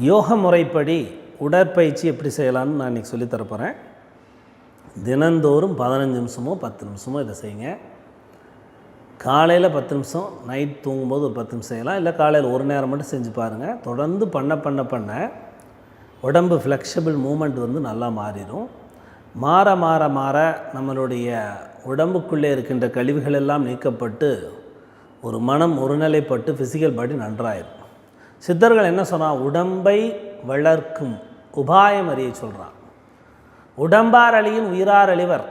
யோக முறைப்படி உடற்பயிற்சி எப்படி செய்யலாம்னு நான் இன்றைக்கி சொல்லித் தினந்தோறும் பதினஞ்சு நிமிஷமோ பத்து நிமிஷமோ இதை செய்யுங்க. காலையில் பத்து நிமிஷம் நைட் தூங்கும்போது ஒரு பத்து நிமிஷம் செய்யலாம். இல்லை காலையில் ஒரு நேரம் மட்டும் செஞ்சு பாருங்கள் தொடர்ந்து பண்ண பண்ண பண்ண உடம்பு ஃப்ளெக்சிபிள் மூமெண்ட் வந்து நல்லா மாறிடும். மாற மாற மாற நம்மளுடைய உடம்புக்குள்ளே இருக்கின்ற கழிவுகள் எல்லாம் நீக்கப்பட்டு ஒரு மனம் ஒருநிலைப்பட்டு ஃபிசிக்கல் பாடி நன்றாயிடும் சித்தர்கள் என்ன சொன்னால் உடம்பை வளர்க்கும் உபாயம் அறிய சொல்கிறான் உடம்பார் அழியின் உயிரார் அழிவர்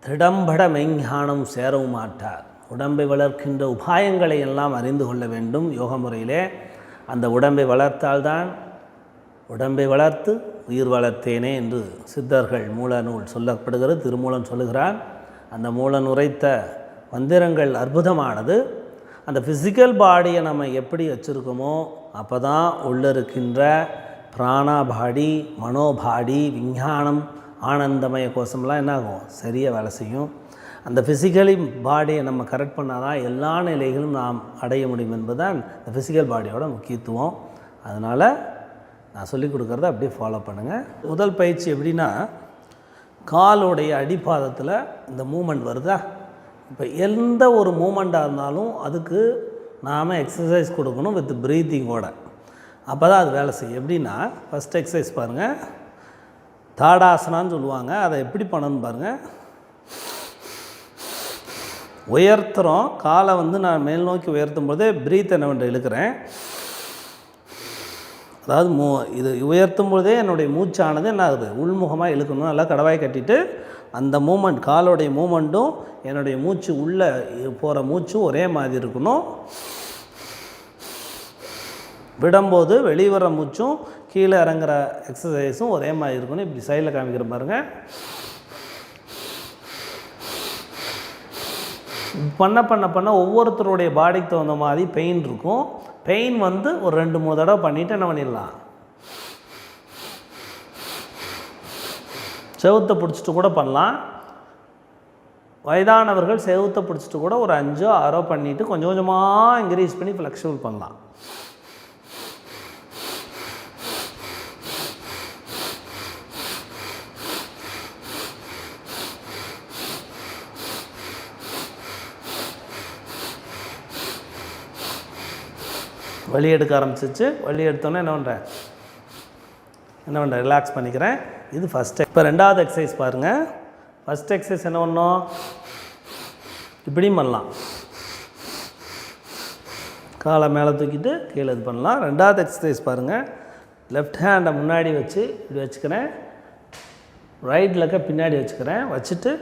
திடம்பட மெஞ்ஞானம் சேரவும் மாட்டார் உடம்பை வளர்க்கின்ற உபாயங்களை எல்லாம் அறிந்து கொள்ள வேண்டும் யோக முறையிலே. அந்த உடம்பை வளர்த்தால்தான் உடம்பை வளர்த்து உயிர் வளர்த்தேனே என்று சித்தர்கள் மூல நூல் சொல்லப்படுகிறது திருமூலன் சொல்லுகிறான். அந்த மூலன் உரைத்த மந்திரங்கள் அற்புதமானது. அந்த ஃபிசிக்கல் பாடியை நம்ம எப்படி வச்சுருக்கோமோ அப்போ தான் உள்ளே இருக்கின்ற பிராணா பாடி மனோபாடி விஞ்ஞானம் ஆனந்தமய கோஷம்லாம் என்ன ஆகும் சரியாக வேலை செய்யும். அந்த ஃபிசிக்கலி பாடியை நம்ம கரெக்ட் பண்ணால் தான் எல்லா நிலைகளும் நாம் அடைய முடியும் என்பதுதான் இந்த ஃபிசிக்கல் பாடியோட முக்கியத்துவம். அதனால் நான் சொல்லிக் கொடுக்குறத அப்படியே ஃபாலோ பண்ணுங்கள் முதல் பயிற்சி எப்படின்னா காலோடைய அடிப்பாதத்தில் இந்த மூமெண்ட் வருதா? இப்போ எந்த ஒரு மூமெண்ட்டாக இருந்தாலும் அதுக்கு நாம் எக்ஸசைஸ் கொடுக்கணும் வித் ப்ரீத்திங்கோட அப்போ தான் அது வேலை செய்யும். எப்படின்னா ஃபஸ்ட் எக்ஸசைஸ் பாருங்கள் தாடாசனான்னு சொல்லுவாங்க. அதை எப்படி பண்ணணும்னு பாருங்கள் உயர்த்துகிறோம் காலை வந்து நான் மேல் நோக்கி உயர்த்தும் போதே ப்ரீத் என்னவென்று இழுக்கிறேன். அதாவது மூ இது உயர்த்தும் பொழுதே என்னுடைய மூச்சானது என்ன ஆகுது? உள்முகமாக இழுக்கணும். நல்லா கடவாய் கட்டிட்டு அந்த மூமெண்ட் காலோடைய மூமெண்ட்டும் என்னுடைய மூச்சு உள்ளே போகிற மூச்சும் ஒரே மாதிரி இருக்கணும். விடும்போது வெளிவர மூச்சும் கீழே இறங்குற எக்ஸசைஸும் ஒரே மாதிரி இருக்கணும். இப்படி சைடில் காமிக்கிற பாருங்க. பண்ண பண்ண பண்ண ஒவ்வொருத்தருடைய பாடிக்கு தகுந்த மாதிரி பெயின் இருக்கும். பெயின் வந்து ஒரு ரெண்டு மூணு தடவை பண்ணிவிட்டு என்ன பண்ணிடலாம்? செவத்தை பிடிச்சிட்டு கூட பண்ணலாம். வயதானவர்கள் செவத்தை பிடிச்சிட்டு கூட ஒரு அஞ்சோ ஆறோ பண்ணிவிட்டு கொஞ்சம் கொஞ்சமாக இன்க்ரீஸ் பண்ணி ஃப்ளெக்சிபிள் பண்ணலாம். வலி எடுக்க ஆரம்பிச்சிச்சு. வழி எடுத்தோன்னே என்ன பண்ணுறேன் என்ன பண்ணுறேன் ரிலாக்ஸ் பண்ணிக்கிறேன். இது ஃபஸ்ட் இப்போ ரெண்டாவது எக்ஸசைஸ் பாருங்கள் ஃபஸ்ட் எக்ஸசைஸ் என்ன பண்ணோம்? இப்படியும் பண்ணலாம். காலை மேலே தூக்கிட்டு கீழே இது பண்ணலாம். ரெண்டாவது எக்ஸசைஸ் பாருங்கள் லெஃப்ட் ஹேண்டை முன்னாடி வச்சு இப்படி வச்சுக்கிறேன். ரைட் லெக்கை பின்னாடி வச்சுக்கிறேன். வச்சுட்டு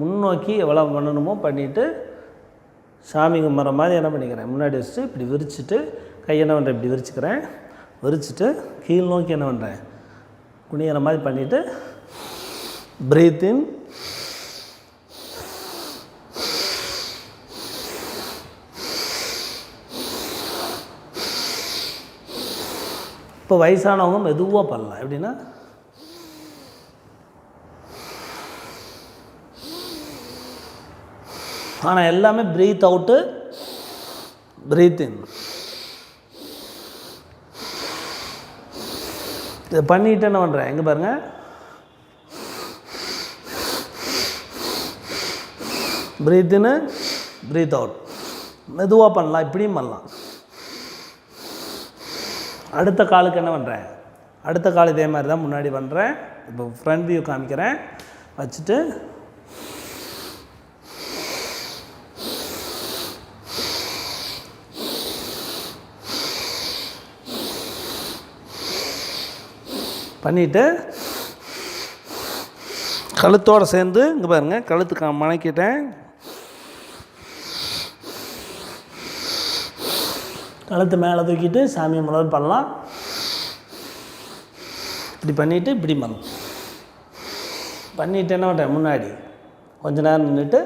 முன்னோக்கி எவ்வளோ பண்ணணுமோ பண்ணிவிட்டு சாமி கும்பிட்ற மாதிரி என்ன பண்ணிக்கிறேன்? முன்னாடி வச்சுட்டு இப்படி விரிச்சிட்டு கை என்ன பண்ணுறேன் இப்படி விரிச்சுக்கிறேன். விரிச்சிட்டு கீழ் நோக்கி என்ன பண்ணுறேன் குனிகிற மாதிரி பண்ணிவிட்டு ப்ரீத் இன் இப்போ வயசானவங்க மெதுவாக பண்ணலாம். எப்படின்னா ஆனால் எல்லாமே ப்ரீத் அவுட்டு ப்ரீத் இன் இதை பண்ணிட்டு என்ன பண்ணுறேன் எங்கே பாருங்கள் ப்ரீத் இன்னு ப்ரீத் அவுட் மெதுவாக பண்ணலாம் இப்படியும் பண்ணலாம். அடுத்த காலுக்கு என்ன பண்ணுறேன் அடுத்த கால் இதே மாதிரி தான் முன்னாடி பண்ணுறேன் இப்போ ஃப்ரண்ட் வியூ காமிக்கிறேன். வச்சுட்டு பண்ணிவிட்டு கழுத்தோடு சேர்ந்து இங்கே பாருங்கள் கழுத்து கா மணக்கிட்டேன் கழுத்து மேலே தூக்கிட்டு சாமியை முதல் பண்ணலாம். இப்படி பண்ணிவிட்டு இப்படி பண்ணலாம். பண்ணிவிட்டு என்ன பண்ணுறேன் முன்னாடி கொஞ்ச நேரம் நின்றுட்டு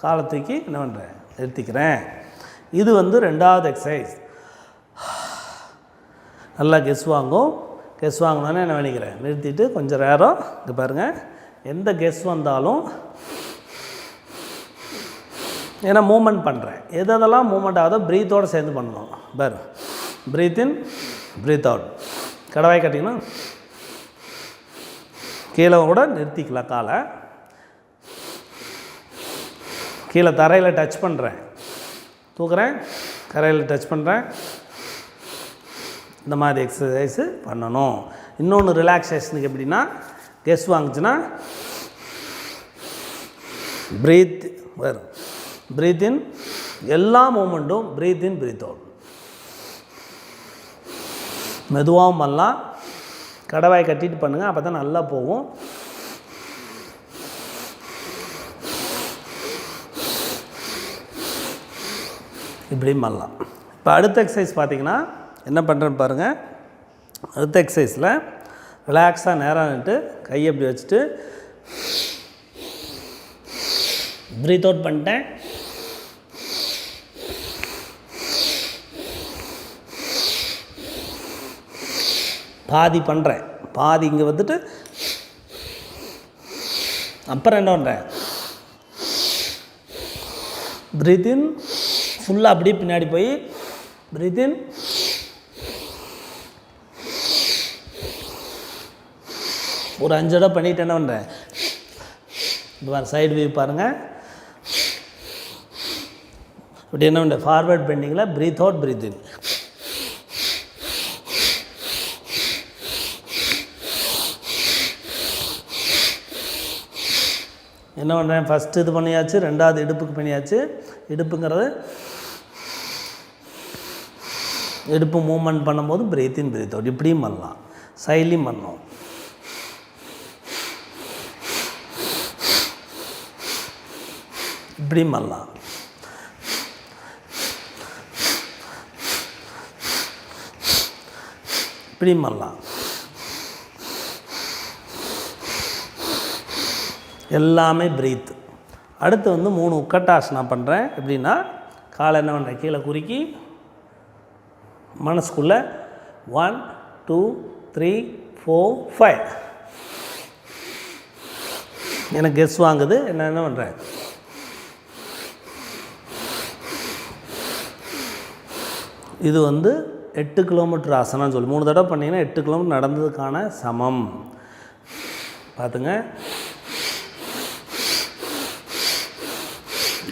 காலை தூக்கி என்ன பண்ணுறேன் நிறுத்திக்கிறேன். இது வந்து ரெண்டாவது எக்ஸசைஸ் நல்லா கெஸ் வாங்கும். கெஸ் வாங்கினோன்னே என்ன பண்ணிக்கிறேன்? நிறுத்திட்டு கொஞ்சம் நேரம் இங்கே பாருங்கள் எந்த கெஸ் வந்தாலும் ஏன்னா மூமெண்ட் பண்ணுறேன் எது எதெல்லாம் மூமெண்ட் ஆகுதோ ப்ரீத்தோடு சேர்ந்து பண்ணணும். பாரு. ப்ரீத் இன் ப்ரீத் அவுட் கடவாய் கட்டிங்கன்னா கீழே கூட நிறுத்திக்கலாம் காலை. கீழே தரையில் டச் பண்ணுறேன் தூக்குறேன். தரையில் டச் பண்ணுறேன் இந்த மாதிரி எக்ஸசைஸு பண்ணணும். இன்னொன்று ரிலாக்ஸேஷனுக்கு எப்படின்னா கெஸ் வாங்குச்சுன்னா ப்ரீத் வரும் ப்ரீத் இன் எல்லா மூமெண்ட்டும் ப்ரீத் இன் ப்ரீத் அவுட் மெதுவாகவும் பண்ணலாம். கடவாய் கட்டிட்டு பண்ணுங்கள் அப்போ தான் நல்லா போகும். இப்படியும் பண்ணலாம். இப்போ அடுத்த எக்ஸசைஸ் பார்த்தீங்கன்னா என்ன பண்ணுறேன்னு பாருங்கள் அடுத்த எக்ஸசைஸில் ரிலாக்ஸாக நேராக நிட்டு கையை இப்படி வச்சுட்டு ப்ரீத் அவுட் பண்ணிட்டேன். பாதி பண்ணுறேன் பாதி இங்கே வந்துட்டு அப்புறம் என்ன பண்ணுறேன் ப்ரீத் இன் ஃபுல்லாக அப்படியே பின்னாடி போய் ப்ரீத் இன் ஒரு அஞ்சு இடம் பண்ணிட்டு என்ன பண்ணுறேன் இது சைடு வியூ பாருங்கள் இப்படி என்ன பண்ணுறேன் ஃபார்வேர்ட் பெண்டிங்கில் ப்ரீத் அவுட் ப்ரீத் இன் என்ன பண்ணுறேன் ஃபஸ்ட்டு இது பண்ணியாச்சு ரெண்டாவது இடுப்புக்கு பண்ணியாச்சு இடுப்புங்கிறது இடுப்பு மூமெண்ட் பண்ணும்போது பிரீத்தின் இன் பிரீத் அவுட் இப்படியும் பண்ணலாம். சைட்லையும் பண்ணோம் இப்படியும் பண்ணலாம். இப்படியும் பண்ணலாம். எல்லாமே பிரீத். அடுத்து வந்து மூணு உக்கட்டாசனா பண்ணுறேன் எப்படின்னா காலை என்ன பண்ணுறேன் கீழே குறுக்கி மனசுக்குள்ளே one two three four five எனக்கு கெஸ் வாங்குது. என்ன என்ன பண்ணுறேன் இது வந்து எட்டு கிலோமீட்டர் ஆசனம்னு சொல்லி மூணு தடவை பண்ணிங்கன்னா எட்டு கிலோமீட்டர் நடந்ததுக்கான சமம். பார்த்துங்க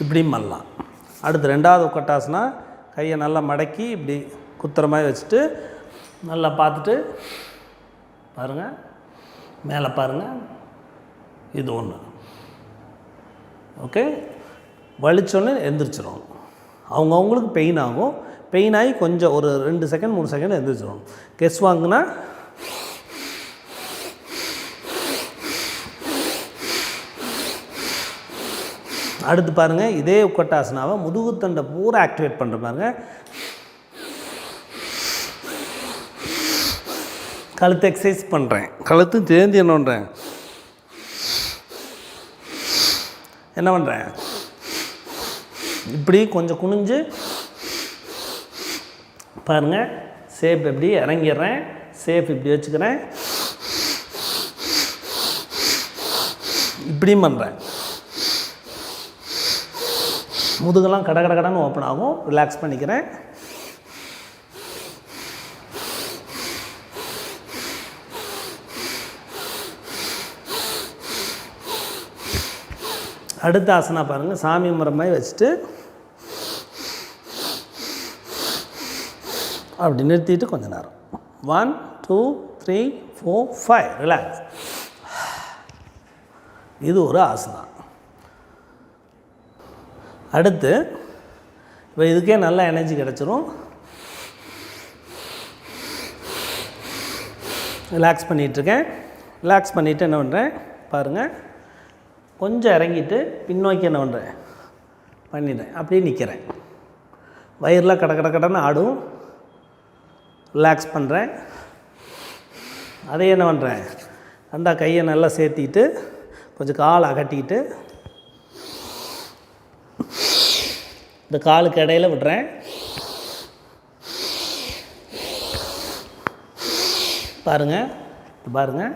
இப்படியும் பண்ணலாம். அடுத்து ரெண்டாவது உக்கட்டாசனா கையை நல்லா மடக்கி இப்படி குத்துற மாதிரி வச்சுட்டு நல்லா பார்த்துட்டு பாருங்கள் மேலே பாருங்கள் இது ஒன்று ஓகே வலிச்சோன்னே எந்திரிச்சிடும் அவங்கவுங்களுக்கு பெயின் ஆகும். பெயின் ஆகி கொஞ்சம் ஒரு ரெண்டு செகண்ட் மூணு செகண்ட் எந்திரிச்சிடும் கெஸ் வாங்குனா அடுத்து பாருங்கள் இதே உக்கட்டாசனாவை முதுகுத்தண்டை பூரா ஆக்டிவேட் பண்ணுற பாருங்க. கழுத்து எக்ஸசைஸ் பண்ணுறேன் கழுத்து சேர்ந்து என்ன பண்ணுறேன் என்ன பண்ணுறேன் இப்படி கொஞ்சம் குனிஞ்சு பாருங்கள் சேஃப் எப்படி இறங்கிடுறேன். சேஃப் இப்படி வச்சுக்கிறேன். இப்படியும் பண்ணுறேன் முதுகெல்லாம் கட கட கடன்னு ஓப்பன் ஆகும். ரிலாக்ஸ் பண்ணிக்கிறேன். அடுத்த ஆசனா பாருங்கள் சாமி மரம் மாதிரி வச்சுட்டு அப்படி நிறுத்திட்டு கொஞ்ச நேரம். One two three four five relax இது ஒரு ஆசனா. அடுத்து இப்போ இதுக்கே நல்ல எனர்ஜி கிடச்சிரும். ரிலாக்ஸ் பண்ணிகிட்ருக்கேன் ரிலாக்ஸ் பண்ணிவிட்டு என்ன பண்ணுறேன் பாருங்கள் கொஞ்சம் இறங்கிட்டு பின்னோக்கி என்ன பண்ணுறேன் பண்ணிடுறேன். அப்படியே நிற்கிறேன் வயிறில் கட கட கடன்னு ஆடும். ரிலாக்ஸ் பண்ணுறேன் அதே என்ன பண்ணுறேன் அந்த கையை நல்லா சேர்த்திட்டு கொஞ்சம் கால் அகட்டிக்கிட்டு இந்த காலுக்கு இடையில் விடுறேன். பாருங்கள் இது பாருங்கள்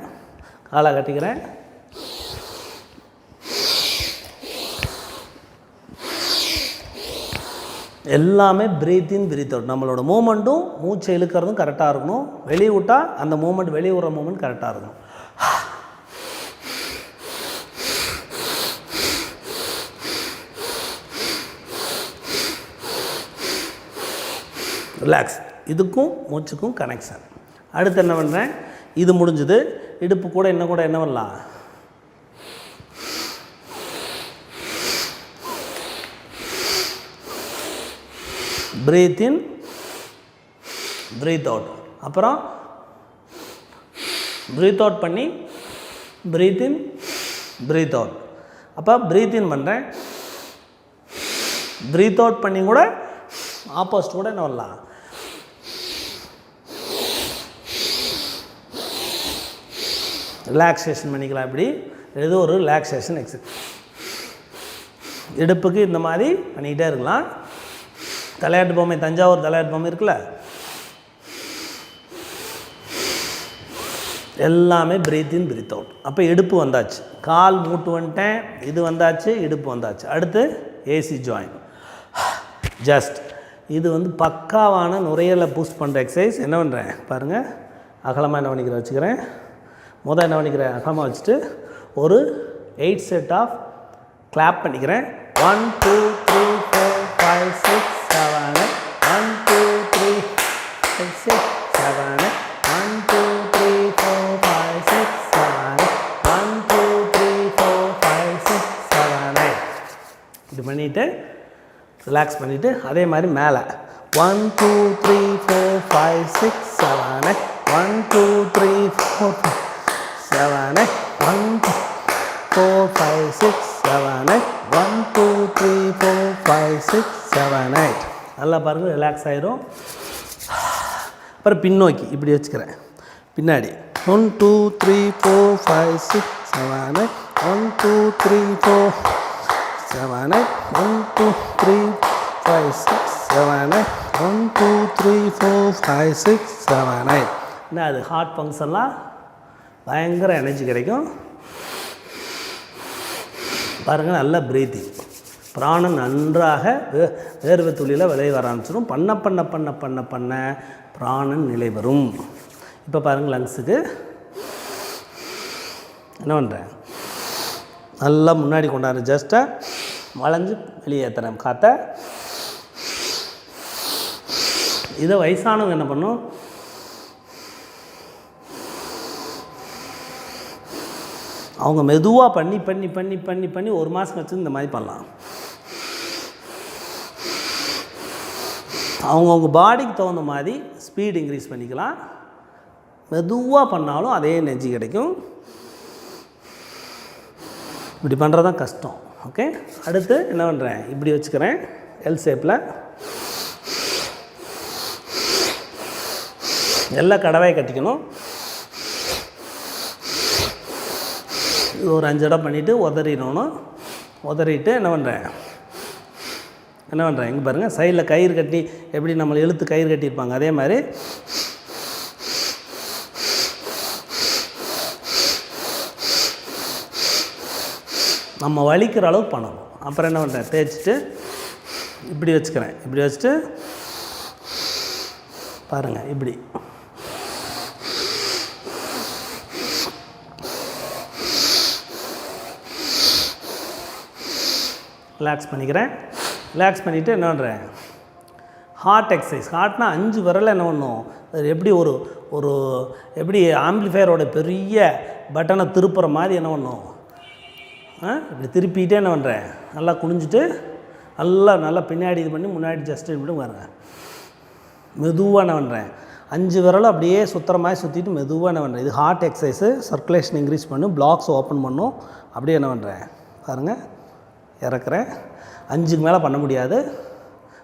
காலை கட்டிக்கிறேன். எல்லாமே பிரீத் இன் பிரீத் அவுட் நம்மளோட மூமெண்ட்டும் மூச்சை இழுக்கிறதும் கரெக்டாக இருக்கணும். வெளியே விட்டால் அந்த மூமெண்ட் வெளியே விடுற மூமெண்ட் கரெக்டாக இருக்கணும். ரிலாக்ஸ் இதுக்கும் மூச்சுக்கும் கனெக்ஷன் அடுத்து என்ன பண்ணுறேன் இது முடிஞ்சது. இடுப்பு கூட என்ன கூட என்ன பண்ணலாம் பிரீத் இன் பிரீத் அவுட் அப்புறம் ப்ரீத் அவுட் பண்ணி ப்ரீத் இன் ப்ரீத் அவுட் அப்போ ப்ரீத் இன் பண்ணுறேன் ப்ரீத் அவுட் பண்ணி கூட ஆப்போசிட் கூட என்ன பண்ணலாம் ரிலாக்ஸேஷன் பண்ணிக்கலாம் இப்படி. ஏதோ ஒரு ரிலாக்ஸேஷன் எக்ஸசைஸ் இடுப்புக்கு இந்த மாதிரி பண்ணிக்கிட்டே இருக்கலாம். தலையாட்டு பொம்மை தஞ்சாவூர் தலையாட்டு பொம்மை இருக்குல்ல? எல்லாமே பிரீத் இன் பிரீத் அவுட் அப்போ இடுப்பு வந்தாச்சு. கால் மூட்டு வந்துட்டேன் இது வந்தாச்சு இடுப்பு வந்தாச்சு. அடுத்து ஏசி ஜாயின் ஜஸ்ட் இது வந்து பக்காவான நுரையலை பூஸ்ட் பண்ணுற எக்ஸசைஸ் என்ன பண்ணுறேன் பாருங்கள் அகலமாக என்ன பண்ணிக்கிறேன்? வச்சுக்கிறேன். முதல் என்ன பண்ணிக்கிறேன் அகலமாக வச்சுட்டு ஒரு எயிட் செட் ஆஃப் கிளாப் பண்ணிக்கிறேன். One two three four five six seven one two three five six seven one two three four five six seven one two three four five six seven இது பண்ணிவிட்டு relax பண்ணிவிட்டு அதே மாதிரி மேலே. One two three four five six seven one two three four seven one six seven one two three four five six seven eight நல்லா பாருங்கள் relax ஆயிரும். அப்புறம் பின்னோக்கி இப்படி வச்சுக்கிறேன். பின்னாடி. One two three four five six seven one two three four seven one two three five six seven one two three four five six seven என்ன அது ஹார்ட் ஃபங்க்ஷன்லாம் பயங்கர எனர்ஜி கிடைக்கும். பாருங்கள் நல்ல பிரீத்திங் பிராணம் நன்றாக வே வேர்வை துளியில் விளைய வர ஆரம்பிச்சிடும் பண்ண பண்ண பண்ண பண்ண பண்ண பிராணன் நிலை வரும். இப்போ பாருங்கள் லங்ஸுக்கு என்ன பண்ணுறேன் நல்லா முன்னாடி கொண்டாடுறேன் ஜஸ்ட்டாக வளைஞ்சு வெளியேற்றுறேன் காற்றை இதை வயசானவங்க என்ன பண்ணும்? அவங்க மெதுவாக பண்ணி பண்ணி பண்ணி பண்ணி பண்ணி ஒரு மாதம் வச்சு இந்த மாதிரி பண்ணலாம். அவங்கவுங்க பாடிக்கு தகுந்த மாதிரி ஸ்பீடு இன்க்ரீஸ் பண்ணிக்கலாம். மெதுவாக பண்ணாலும் அதே நெஞ்சு கிடைக்கும். இப்படி பண்ணுறது தான் கஷ்டம். ஓகே அடுத்து என்ன பண்ணுறேன் இப்படி வச்சுக்கிறேன். எல் ஷேப்பில் எல்லா கடவையை கட்டிக்கணும். இது ஒரு அஞ்சு இடம் பண்ணிவிட்டு உதறிடணும். உதறிட்டு என்ன பண்ணுறேன் என்ன பண்ணுறேன் இங்கே பாருங்கள் சைடில் கயிறு கட்டி எப்படி நம்மளை இழுத்து கயிறு கட்டியிருப்பாங்க அதே மாதிரி. நம்ம வலிக்கிற அளவுக்கு பண்ணணும். அப்புறம் என்ன பண்ணுறேன் தேய்ச்சிட்டு இப்படி வச்சுக்கிறேன். இப்படி வச்சுட்டு பாருங்கள் இப்படி. ரிலாக்ஸ் பண்ணிக்கிறேன். ரிலாக்ஸ் பண்ணிவிட்டு என்ன பண்ணுறேன் ஹார்ட் எக்ஸசைஸ் ஹார்ட்னா அஞ்சு விரலில் என்ன பண்ணும்? அது எப்படி ஒரு ஒரு எப்படி ஆம்பிளிஃபையரோட பெரிய பட்டனை திருப்புற மாதிரி என்ன பண்ணும்? ஆ? இப்படி திருப்பிட்டே என்ன பண்ணுறேன் நல்லா குனிஞ்சிட்டு நல்லா நல்லா பின்னாடி இது பண்ணி முன்னாடி ஜஸ்ட் இப்படி வரேன் மெதுவாக என்ன பண்ணுறேன் அஞ்சு விரலும் அப்படியே சுற்றுற மாதிரி சுற்றிட்டு மெதுவாக என்ன பண்ணுறேன் இது ஹார்ட் எக்ஸசைஸு சர்க்குலேஷன் இன்க்ரீஸ் பண்ணும் பிளாக்ஸ் ஓப்பன் பண்ணும். அப்படியே என்ன பண்ணுறேன் பாருங்கள் இறக்குறேன். அஞ்சுக்கு மேலே பண்ண முடியாது.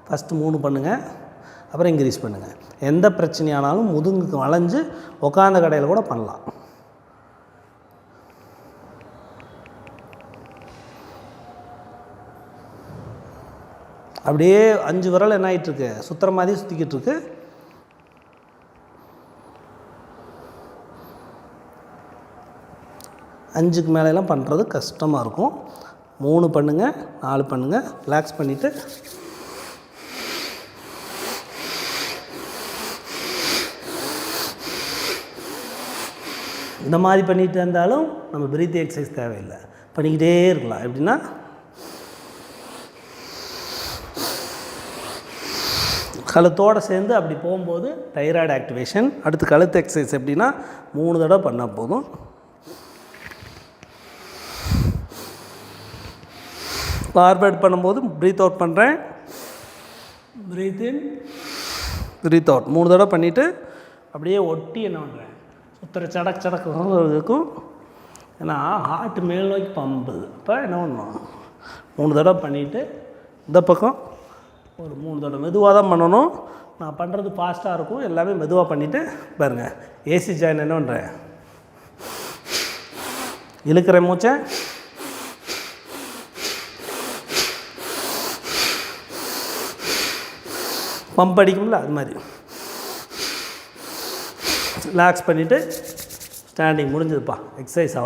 ஃபஸ்ட்டு மூணு பண்ணுங்கள் அப்புறம் இன்க்ரீஸ் பண்ணுங்கள் எந்த பிரச்சனையானாலும் முதுங்குக்கு வளைஞ்சு உட்காந்த கடையில் கூட பண்ணலாம். அப்படியே அஞ்சு விரல் என்ன ஆகிட்டுருக்கு சுற்றுற மாதிரி சுற்றிக்கிட்டு இருக்கு. அஞ்சுக்கு மேலெல்லாம் பண்ணுறது கஷ்டமாக இருக்கும். மூணு பண்ணுங்கள் நாலு பண்ணுங்கள் ரிலாக்ஸ் பண்ணிவிட்டு இந்த மாதிரி பண்ணிகிட்டு இருந்தாலும் நம்ம பிரீத் எக்ஸசைஸ் தேவையில்லை. பண்ணிக்கிட்டே இருக்கலாம். எப்படின்னா கழுத்தோடு சேர்ந்து அப்படி போகும்போது தைராய்டு ஆக்டிவேஷன் அடுத்து கழுத்து எக்ஸசைஸ் எப்படின்னா மூணு தடவை பண்ணால் போதும். பார்பேட் பண்ணும்போது ப்ரீத் அவுட் பண்ணுறேன் ப்ரீத் இன் ப்ரீத் அவுட் மூணு தடவை பண்ணிவிட்டு அப்படியே ஒட்டி என்ன பண்ணுறேன் சுத்தர சடக் சடக்கு இருக்கும். ஏன்னா ஹார்ட் மேல் நோக்கி பம்புது. இப்போ என்ன பண்ணணும் மூணு தடவை பண்ணிவிட்டு இந்த பக்கம் ஒரு மூணு தடவை மெதுவாக தான் பண்ணணும். நான் பண்ணுறது ஃபாஸ்ட்டாக இருக்கும். எல்லாமே மெதுவாக பண்ணிவிட்டு பாருங்கள் ஏசி ஜாயின் என்ன பண்ணுறேன் இழுக்கிற மூச்சை பம்ப் அடிக்கும்ல அது மாதிரி. ரிலாக்ஸ் பண்ணிவிட்டு ஸ்டாண்டிங் முடிஞ்சதுப்பா. எக்ஸசைஸ் அவ்வளோ